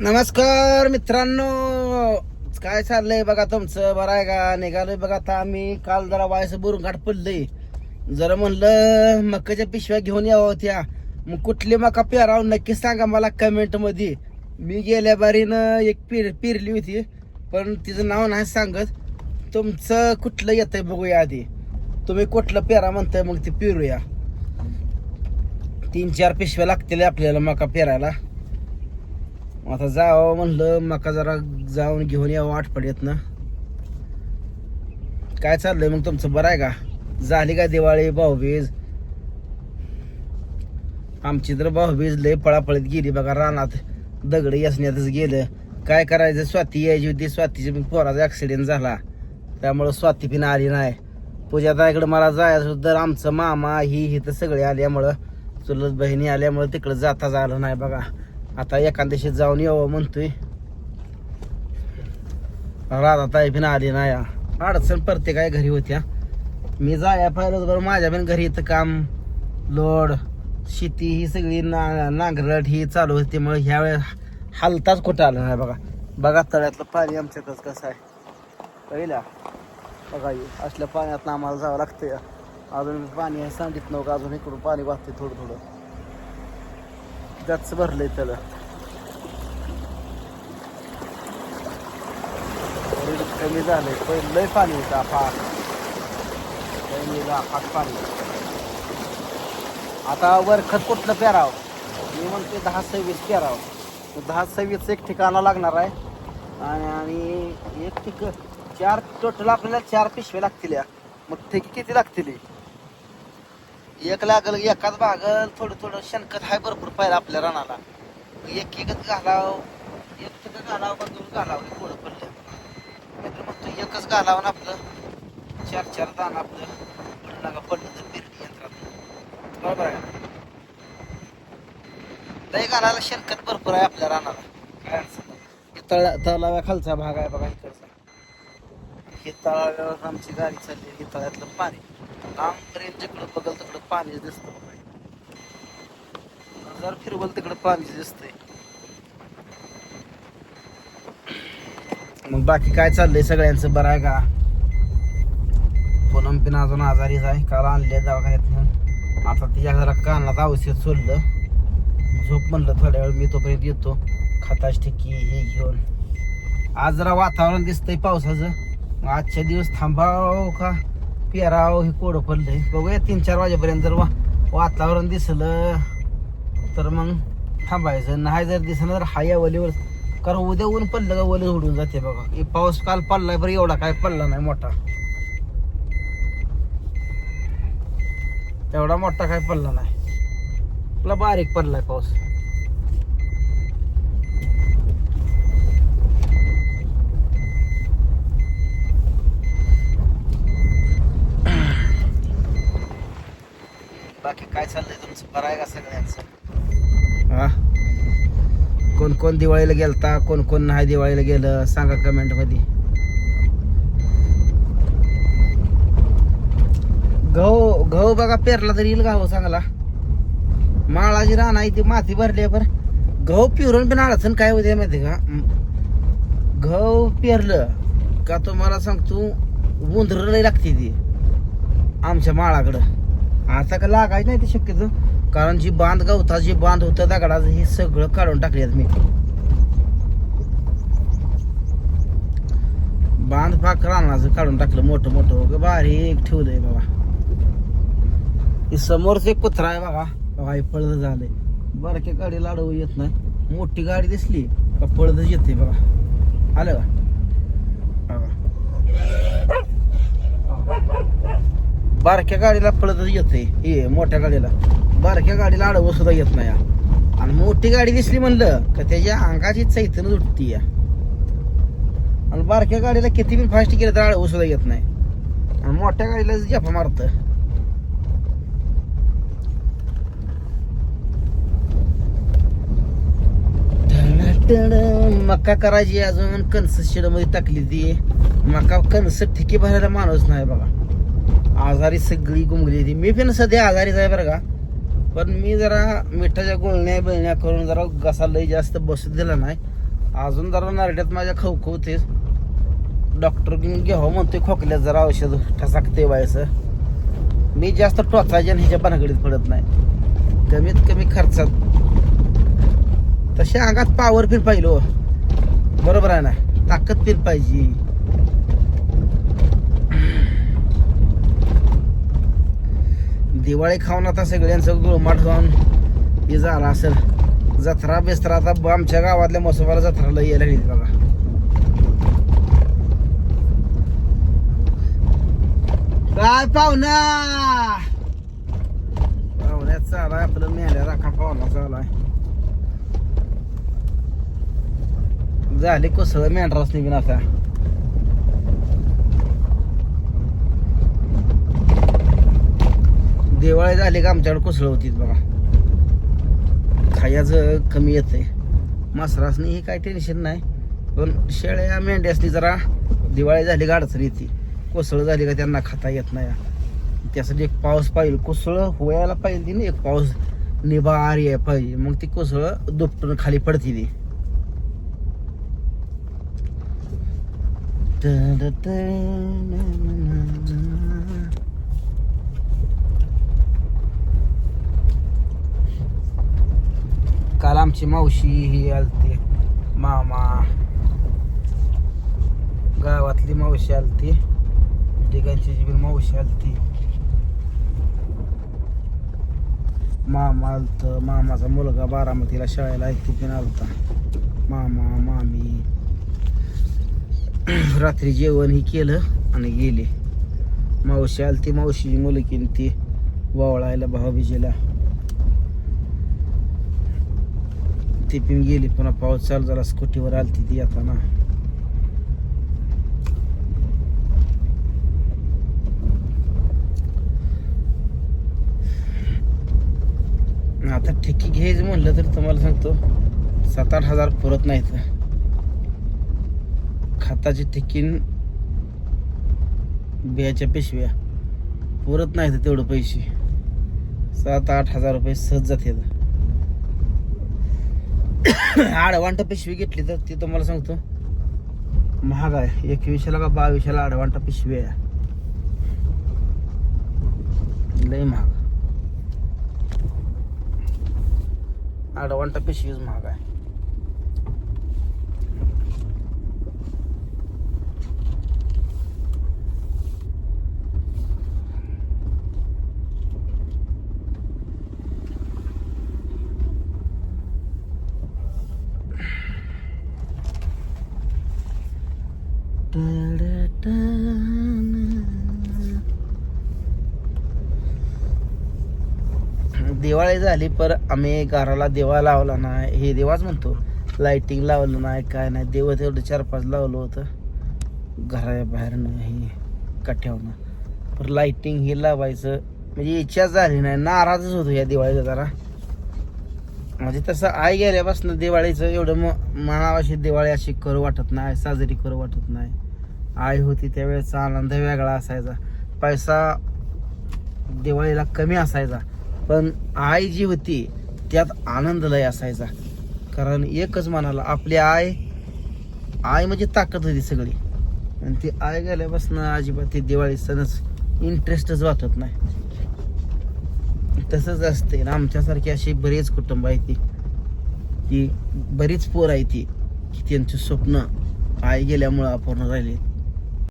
नमस्कार मित्रांनो. काय चाललंय बघा तुमचं? बरं आहे का? निघालोय बघा आता आम्ही. काल जरा वायस बुरून घाट पडलंय. जरा म्हणलं मकाच्या पिशव्या घेऊन यावं होत्या मग कुठली मका पेराव नक्की सांगा मला कमेंटमध्ये मी गेल्या बारीनं एक पिर पेरली होती पण तिचं नाव नाही सांगत. तुमचं कुठलं येतंय बघूया आधी. तुम्ही कुठलं पेरा म्हणताय मग ते पेरूया. तीन चार पिशव्या लागतील आपल्याला मका पेरायला. आता जावं म्हणलं मका जरा जाऊन घेऊन यावं आठवड्यात ना. काय चाललंय मग तुमचं? बरं आहे का? झाली का दिवाळी भाऊबीज? आमची तर भाऊबीज लय पळापळीत गेली बघा रानात दगड यसण्यातच गेलं. काय करायचं? स्वाती यायची होती. स्वातीच्या पण पोराचा ॲक्सिडेंट झाला. त्यामुळं स्वाती पण आली नाही. पूजा ताईकडे मला जायचं तर आमचं मामा ही ही तर सगळे आल्यामुळं चुलत बहिणी आल्यामुळं तिकडं जाता झालं नाही बघा. आता एखाद्याशी जाऊन यावं म्हणतोय. राधा ताई पण आली नाही. अडचण प्रत्येकाय घरी होत्या. मी जाया पाहिलं बरं माझ्या पण घरी इथं काम लोड शेती ही सगळी ना नांगरट ही चालू होती. त्यामुळे ह्या वेळेस हालताच कुठं आलं नाही बघा. बघा तळ्यातलं पाणी आमच्यातच कसं आहे. पहिला बघा असल्या पाण्यात आम्हाला जावं लागतंय. अजून पाणी आहे सांगित नव्हतं अजून इकडून पाणी वाहते थोडं थोडं. त्याच भरलंय त्याला. कमी झालंय. पहिलं लय पाणी होतं फार पहिलीला फाट पाणी. आता वर खत कुठलं पेराव? मी म्हणते दहा सव्वीस पेराव. दहा सव्वीस एक ठिकाणा लागणार आहे. आणि आणि एक ठिक चार टोटल आपल्याला चार पिशव्या लागतील या. मग ते किती लागतील? एक लागल एकाच भागल थोडं थोडं शेणखत हाय भरपूर पाहिजे आपल्या रानाला. एक एकच घालाव एक ठिकाण घालाव का दोन घालाव पुढं पडलं नाहीतर मग तू एकच घालावं ना आपलं. चार चार दाण आपलं. पडलं का पडलं तर पेरणी यंत्रात. बरोबर आहे लय घालायला शेणखत भरपूर आहे आपल्या रानाला. काय अडचण तळा तलाव्या खालचा भाग आहे बघा इकडचा. हे तळाव्यावर आमची गाडी चालली हे तळ्यातलं पाणी. लांबपर्यंत जिकडं बघल तिकडं पाणी दिसतं जर फिरवल तिकडं पाणी दिसतंय. मग बाकी काय चाललंय सगळ्यांचं? बरं आहे का? पूनम पिन अजून आजारीच आहे. काल आणले दवाखान्यात आता तिच्या जरा कानात औषध सोडलं. झोप म्हणलं थोड्या वेळ मी तोपर्यंत येतो. खताश ठिकी हे घेऊन. आज जरा वातावरण दिसतंय पावसाचं. मग आजच्या दिवस थांबाव का? पेराव हे कोडं पडलंय बघूया तीन चार वाजेपर्यंत जर वा वातावरण दिसलं तर मग थांबायचं. नाही जर दिसलं तर हाय वलीवर. कारण उद्या ऊन पडलं का वली उडून जाते बघा. पाऊस काल पडलाय बरं एवढा काय पडला नाही मोठा. एवढा मोठा काय पडला नाही. आपला बारीक पडलाय पाऊस. बाकी काय चाललंय तुमचं? बरं आहे का सगळ्यांचं? हा? कोण कोण दिवाळीला गेलता? कोण कोण नाही दिवाळीला गेलं? सांगा कमेंटमध्ये. गहू गहू बघा पेरला तरी येईल गहू चांगला. माळाची रान आहे ती माती भरली बर. गहू पिरून पण अडचण काय होते माहिती का? गहू पेरलं का तुम्हाला सांगतो उंदर लागते ती. आमच्या माळाकडं. आता का लागायचं नाही ते शक्यतो. कारण जी बांध गवता जी बांध होतं दगडाचं हे सगळं काढून टाकले मी. बांध फाक रानाचं काढून टाकलं मोठं मोठं. उगा बारीक ठेवलंय बाबा. समोरच एक कुत्रा आहे बघा बाबा पळद झालंय. बारक्या गाडीला अडवू येत नाही. मोठी गाडी दिसली का पळदच येते बघा आलं का बघा बारक्या गाडीला पळतच येते हे मोठ्या गाडीला. बारक्या गाडीला आडवं सुद्धा येत नाही. आणि मोठी गाडी दिसली म्हणलं का त्याच्या अंगाची चैतन उठती या आणि बारक्या गाडीला किती पण फास्ट केलं तर आडवं सुद्धा येत नाही. आणि मोठ्या गाडीला जपा मारत. मका करायची अजून. कणस शेडमध्ये टाकली ती. मका कणस ठिकी भरायला माणूस नाही बघा. आजारी सगळी गुंगली होती. मी पण सध्या आजारीच आहे बरं का. पण मी जरा मिठाच्या गुळण्या बिळण्या करून जरा घसा लई जास्त बसू दिला नाही. अजून जरा नारड्यात माझ्या खवखवते डॉक्टर घ्यावं म्हणतोय खोकल्यात जरा औषध ठसाकते व्हायचं मी जास्त टोचायच्या ह्याच्या पानाकडे पडत नाही. कमीत कमी खर्चात. तसे अंगात पावर फिर पाहिलो बरोबर आहे ना? ताकद फिर पाहिजे. दिवाळी खाऊन आता सगळ्यांचं गुळमाट जाऊन हे झालं असेल. जत्रा बेस्तरा आता आमच्या गावातल्या मसोबाला जत्राला यायला लागली बघा. काय पाहुणा? पाहुण्यात चालाय आपलं मेल्या राखा पाहुणा चालाय. झाले कोसळ मेंढरास निघून आता. दिवाळी झाली का आमच्याकडे कोसळ होती बघा. खायचं कमी येतंय. मासरासनी हे काय टेन्शन नाही. पण शेळ्या मेंढ्यासनी जरा दिवाळी झाली का अडचण येते. कोसळ झाली का त्यांना खाता येत नाही. त्यासाठी एक पाऊस पाहिजे. कोसळ व्हायला पाहिजे ना एक पाऊस निभार या पाहिजे. मग ती कोसळ दुपटून खाली पडते ती. काल आमची मावशी ही आलती. मामा. गावातली मावशी आलती. म्हणजे ठिकाणची जी पण मावशी आलती. मामा आलत. मामाचा मुलगा बारामतीला शाळेला आहे पण आलता. मामा मामी. रात्री जेवण ही केलं आणि गेले. मावशी आलती मावशीची मुलगी ती वावळायला भाऊबीजेला. ती पण गेली पुन्हा पाऊस चालू झाला स्कूटीवर आलती ती येताना आता ठेकी घ्यायचं म्हणलं तर तुम्हाला सांगतो सात आठ हजार पुरत नाहीत. खाताची ठेकीन बियाच्या पिशव्या पुरत नाहीत तेवढं पैसे. सात आठ हजार रुपये सहज जातात. आडवांट पिशवी घेतली तर ती तुम्हाला सांगतो. महाग आहे एकवीसशेला का बावीसशेला आडवांट पिशवी आहे. लय महाग. आडवांट पिशवीच महाग आहे. दिवाळी झाली पर आम्ही घराला दिवा लावला नाही. हे देवाच म्हणतो लाइटिंग लावलं नाही काय नाही. देव तेवढं चार पाच लावलं होतं. घरा बाहेर हे कट्यावनं पर लाइटिंग हे लावायचं म्हणजे इच्छा झाली नाही. नाराजच होतो या दिवाळीचा जरा. म्हणजे तसं आई गेल्यापासून दिवाळीचं एवढं म मनावाशी दिवाळी अशी करू वाटत नाही साजरी करू वाटत नाही. आई होती त्यावेळेचा आनंद वेगळा असायचा. पैसा दिवाळीला कमी असायचा. पण आई जी होती त्यात आनंद लय असायचा. कारण एकच म्हणाला आपली आय आई म्हणजे ताकद होती सगळी. आणि ती आई गेल्यापासून अजिबात ती दिवाळी सणच इंटरेस्टच वाटत नाही. तसंच असते ना आमच्यासारखी अशी बरेच कुटुंब आहे ती. की बरीच पोर आहे ती की त्यांची स्वप्न आई गेल्यामुळं अपूर्ण राहिली